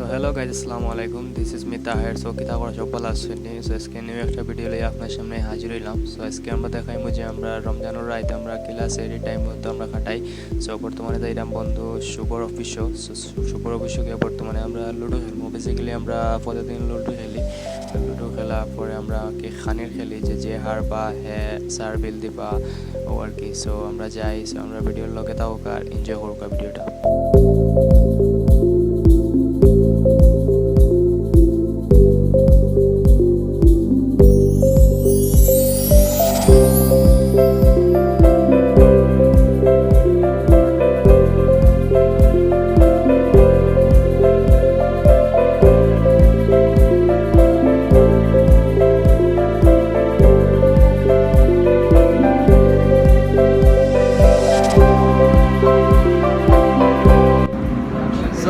So hello guys আসসালামু আলাইকুম this is Mita হেড সো কিতা করা সব ভালো আছেন নি সো আজকে নিউ একটা ভিডিও লই আপনার সামনে হাজির হইলাম সো আজকে আমরা দেখাইমু যে আমরা রমজানের রাইতে আমরা ক্লাসে এই টাইম মধ্যে আমরা কাটাই সো বর্তমানে যাইলাম বন্ধু সুপার অফিসও সুপার অফিসও গিয়ে বর্তমানে আমরা লুডো খেলব বেসিক্যালি আমরা প্রতিদিন লুডো খেলি লুডো খেলা পরে আমরা কি খানির খেলি যে যে হার বা হে সার বিল দিবা ও আর কি সো আমরা যাই সো আমরা ভিডিওর লগে তাও আর এনজয় করুক ভিডিওটা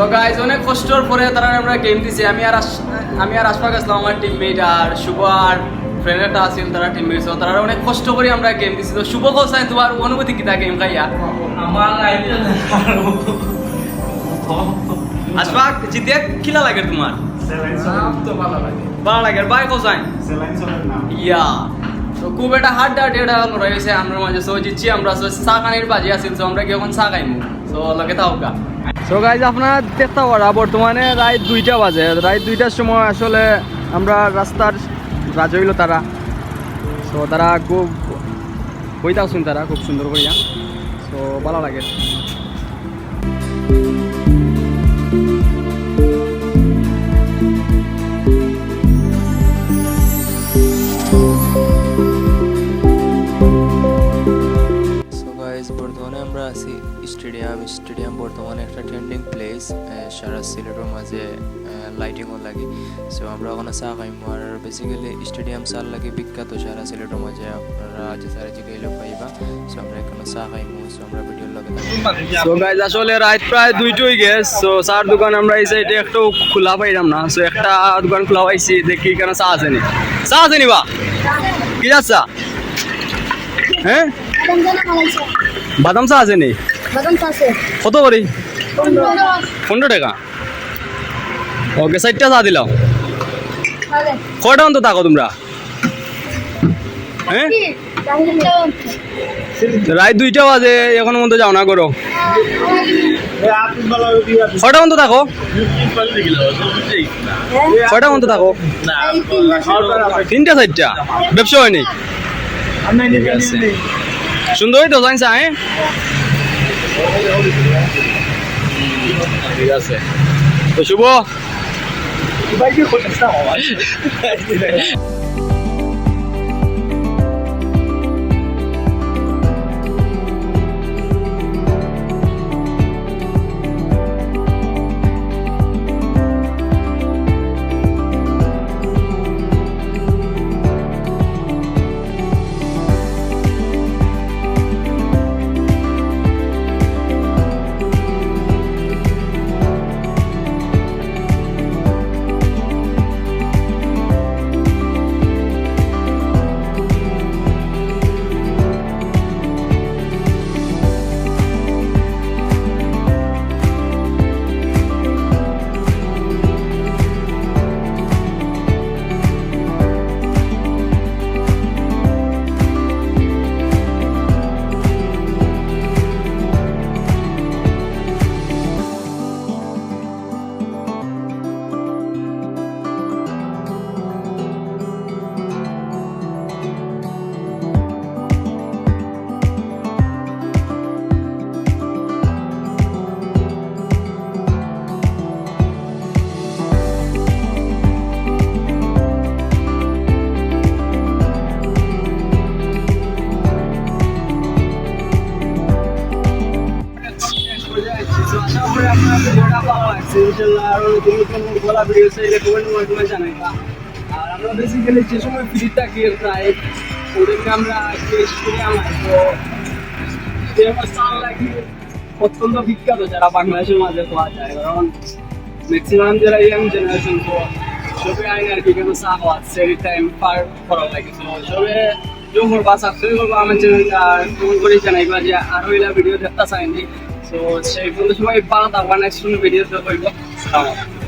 সো গাইজ অনেক কষ্টর পরে তারা আমরা গেম দিছি। আমি আর আমি আর আশফাক আসলাম আমার টিমমেট আর শুভ আর ফ্রেন্ডটা আছিল তারা টিমমেট তারা অনেক কষ্ট করে আমরা গেম দিছি। তো শুভ কোসাই তোমার অনুভূতি কিতা গেম খাইয়া? আমার আশফাক জিতে কিলা লাগে তোমার? তো ভালো লাগে। ভালো লাগে। বাই কোসাই ইয়া। তো খুব একটা হার্ড ডার্ট এটা রয়েছে আমরা মাঝে সো জিতছি, আমরা সো চা কানির বাজি আছিল সো আমরা কি এখন চা খাইমু? সো লগে থাকা সো গাইজ আপনারা দেখতে পারা, বর্তমানে রাত দুইটা বাজে। রাত দুইটার সময় আসলে আমরা রাস্তার রাজ হইল তারা। সো তারা খুব বইতা শুন তারা, খুব সুন্দর করিয়া। সো ভালো লাগে। আছি স্টেডিয়াম স্টেডিয়াম বর্তমানে একটা ট্রেন্ডিং প্লেস সারা সিলেটের মাঝে লাইটিংও লাগে। সো আমরা ওখানে চা খাইম। আর বেসিক্যালি স্টেডিয়াম চার লাগে বিখ্যাত সারা সিলেটের মাঝে। আপনারা যে সারা জিগাইলে পাইবা। সো আমরা এখানে চা খাইমু। সো আমরা ভিডিওর লগে সো গাইজ আসলে রাত প্রায় দুইটোই গেছ। সো চার দোকান আমরা এই সাইডে একটাও খোলা পাইলাম না। সো একটা দোকান খোলা পাইছি। দেখি কেন চা আছে নি। চা আছে নি বা? কি যাচ্ছা হ্যাঁ? বাদাম চা আছে নি? কত করি? পনেরো। টাকা। ওকে চারটা চা দিলাম। ভালো কয়টা অন্তত থাকো তোমরা? হ্যাঁ? রাত দুইটা বাজে এখন মতো যাও না করো। কয়টা মতো থাকো? কয়টা মতো থাকো? তিনটা চারটা। ব্যবসা হয়নি? সুন্দরই তো জানিস হ্যাঁ ঠিক আছে তো শুভ আর আমরা যে সময় থাকি প্রায় ওদেরকে আমরা আমার। অত্যন্ত বিখ্যাত যারা বাংলাদেশের মাঝে পাওয়া যায়। কারণ ম্যাক্সিমাম যারা ইয়াং জেনারেশন সবে আইন আর কি কেন চা হওয়া টাইম পার করা লাগে। তো সবে জমর বা সাবস্ক্রাইব করব আমার চ্যানেলটা কমেন্ট করে জানাইবা যে আরও এলা ভিডিও দেখতে চাইনি। তো পর্যন্ত সবাই ভালো বানায় নেক্সট ভিডিও সালাম